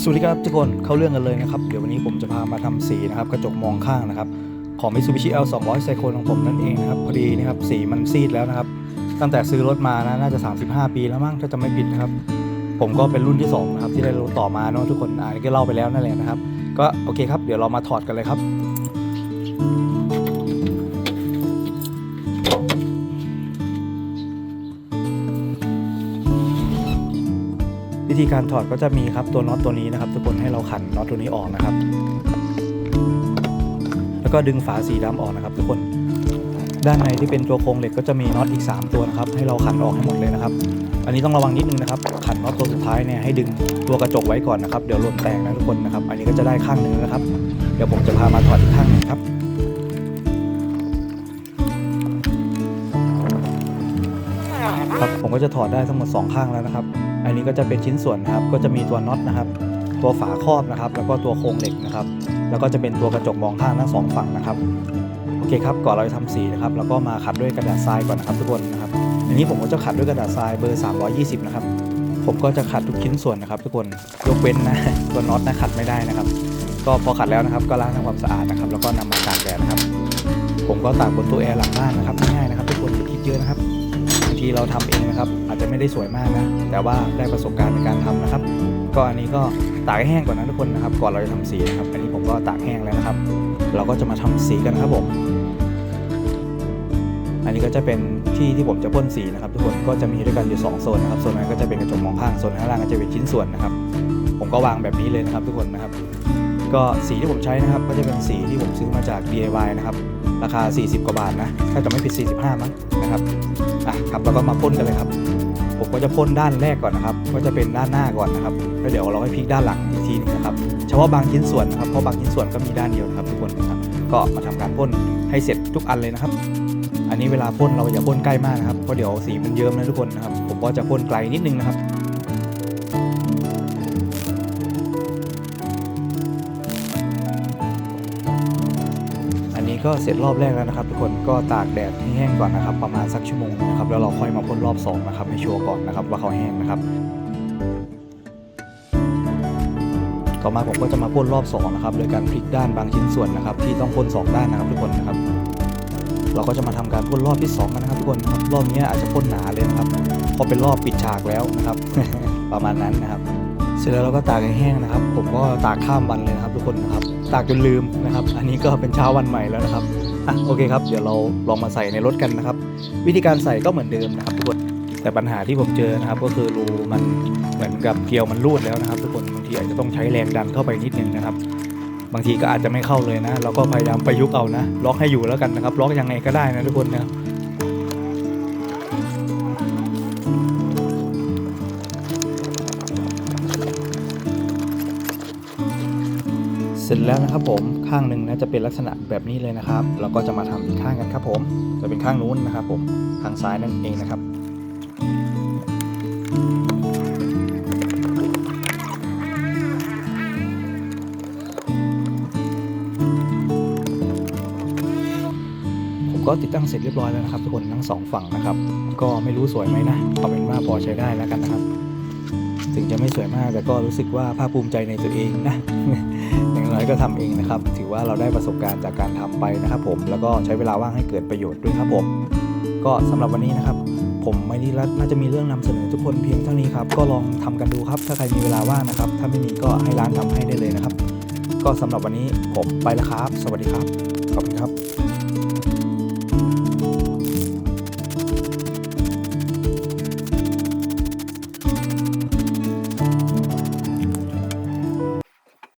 สวัสดีครับทุกคนเข้าเรื่องกันเลยนะครับ เดี๋ยววันนี้ผมจะพามาทำสีนะครับกระจกมองข้างนะครับ ของ Mitsubishi L 2 0 0 Cyclone ของผมนั่นเองนะครับ พอดีนะครับสีมันซีดแล้วนะครับ ตั้งแต่ซื้อรถมานะน่าจะ 35 ปีแล้วมั้งถ้าจะไม่ผิดนะครับ ผมก็เป็นรุ่นที่สองนะครับที่ได้รถต่อมาเนาะทุกคนอ่านี่ก็เล่าไปแล้วนั่นแหละนะครับ ก็โอเคครับเดี๋ยวเรามาถอดกันเลยครับ วิธีการถอดก็จะมีครับตัวน็อตตัวนี้นะครับทุกคนให้เราขันน็อตตัวนี้ออกนะครับ แล้วก็ดึงฝาสีดำออกนะครับ ทุกคนด้านในที่เป็นตัวโครงเหล็กก็จะมีน็อตอีก 3 ตัวนะครับให้เราขันออกให้หมดเลยนะครับ อันนี้ต้องระวังนิดนึงนะครับ ขันน็อตตัวสุดท้ายเนี่ยให้ดึงตัวกระจกไว้ก่อนนะครับเดี๋ยวหล่นแตกนะทุกคนนะครับ อันนี้ก็จะได้ข้างหนึ่งนะครับ เดี๋ยวผมจะพามาถอดอีกข้างนึงครับครับผมก็จะถอดได้ทั้งหมด2ข้างแล้วนะครับ อันนี้ก็จะเป็นชิ้นส่วนนะครับ ก็จะมีตัวน็อตนะครับ ตัวฝาครอบนะครับ แล้วก็ตัวโครงเหล็กนะครับ แล้วก็จะเป็นตัวกระจกมองข้างทั้งสองฝั่งนะครับ โอเคครับ ก่อนเราจะทำสีนะครับเราก็มาขัดด้วยกระดาษทรายก่อนนะครับทุกคนนะครับอันนี้ผมก็จะขัดด้วยกระดาษทรายเบอร์ 320 นะครับ ผมก็จะขัดทุกชิ้นส่วนนะครับ ทุกคน ยกเว้นนะตัวน็อตนะขัดไม่ได้นะครับ ก็พอขัดแล้วนะครับก็ล้างทำความสะอาดนะครับ แล้วก็นำมาตากแดดนะครับ ผมก็ตากบนตู้แอร์หลังบ้านนะครับง่ายๆนะครับ ทุกคนอย่าคิดเยอะนะครับ ทีเราทำเองนะครับ อาจจะไม่ได้สวยมากนะ แต่ว่าได้ประสบการณ์ในการทำนะครับ ก็อันนี้ก็ตากให้แห้งก่อนนะทุกคนนะครับ ก่อนเราจะทำสีนะครับ อันนี้ผมก็ตากแห้งแล้วนะครับ เราก็จะมาทำสีกันครับผม อันนี้ก็จะเป็นที่ที่ผมจะพ่นสีนะครับ ทุกคนก็จะมีด้วยกันอยู่2โซนนะครับโซนนั้นก็จะเป็นกระจกมองข้างโซนข้างล่างก็จะเป็นชิ้นส่วนนะครับ ผมก็วางแบบนี้เลยนะครับ ทุกคนนะครับ ก็สีที่ผมใช้นะครับ ก็จะเป็นสีที่ผมซื้อมาจาก DIY นะครับ ราคา 40 กว่าบาทนะ ถ้าจะไม่ผิด 45 มั้งนะครับอะครับแล้วก็มาพ่นกันเลยครับ ผมก็จะพ่นด้านแรกก่อนนะครับ ก็จะเป็นด้านหน้าก่อนนะครับแล้วเดี๋ยวเราให้พลิกด้านหลังอีกทีหนึงนะครับ เฉพาะบางชิ้นส่วนนะครับ เพราะบางชิ้นส่วนก็มีด้านเดียวนะครับทุกคนนะครับ ก็มาทำการพ่นให้เสร็จทุกอันเลยนะครับ อันนี้เวลาพ่นเราอย่าพ่นใกล้มากนะครับ เพราะเดี๋ยวสีมันเยิ้มนะทุกคนนะครับ ผมก็จะพ่นไกลนิดนึงนะครับ ก็เสร็จรอบแรกแล้วนะครับ ทุกคนก็ตากแดดให้แห้งก่อนนะครับ ประมาณสักชั่วโมงนะครับแล้วเราค่อยมาพ่นรอบสองนะครับให้ชัวร์ก่อนนะครับว่าเขาแห้งนะครับต่อมาผมก็จะมาพ่นรอบสองนะครับโดยการพลิกด้านบางชิ้นส่วนนะครับ ที่ต้องพ่นสองด้านนะครับทุกคนนะครับ เราก็จะมาทำการพ่นรอบที่สองกันนะครับทุกคนครับรอบนี้อาจจะพ่นหนาเลยนะครับเพราะเป็นรอบปิดฉากแล้วนะครับ ประมาณนั้นนะครับ เสร็จแล้วเราก็ตากให้แห้งนะครับ ผมก็ตากข้ามวันเลยนะครับทุกคนนะครับ ตากจนลืมนะครับ อันนี้ก็เป็นเช้าวันใหม่แล้วนะครับอะโอเคครับ เดี๋ยวเราลองมาใส่ในรถกันนะครับ วิธีการใส่ก็เหมือนเดิมนะครับทุกคน แต่ปัญหาที่ผมเจอนะครับ ก็คือรูมันเหมือนกับเกลียวมันรูดแล้วนะครับ ทุกคนบางทีอาจจะต้องใช้แรงดันเข้าไปนิดนึงนะครับ บางทีก็อาจจะไม่เข้าเลยนะ เราก็พยายามประยุกต์เอานะ ล็อกให้อยู่แล้วกันนะครับ ล็อกยังไงก็ได้นะทุกคนนะครับ ร็จแล้วนะครับผมข้างหนึ่งนะจะเป็นลักษณะแบบนี้เลยนะครับ เราก็จะมาทำอีกข้างกันครับผมจะเป็นข้างนู้นนะครับผมข้างซ้ายนั่นเองนะครับผมก็ติดตั้งเสร็จเรียบร้อยแล้วนะครับทุกคนทั้งสองฝั่งนะครับ ก็ไม่รู้สวยไหมนะเอาเป็นว่าพอใช้ได้แล้วกันนะครับ ถึงจะไม่สวยมากแต่ก็รู้สึกว่าภาคภูมิใจในตัวเองนะอย่างน้อยก็ทำเองนะครับ ถือว่าเราได้ประสบการณ์จากการทำไปนะครับ ผมแล้วก็ใช้เวลาว่างให้เกิดประโยชน์ด้วยครับผมก็สำหรับวันนี้นะครับ ผมไม่ได้รัน่าจะมีเรื่องนำเสนอทุกคนเพียงเท่านี้ครับก็ลองทำกันดูครับ ถ้าใครมีเวลาว่างนะครับ ถ้าไม่มีก็ให้ร้านทำให้ได้เลยนะครับ ก็สำหรับวันนี้ผมไปแล้วครับ สวัสดีครับขอบคุณครับ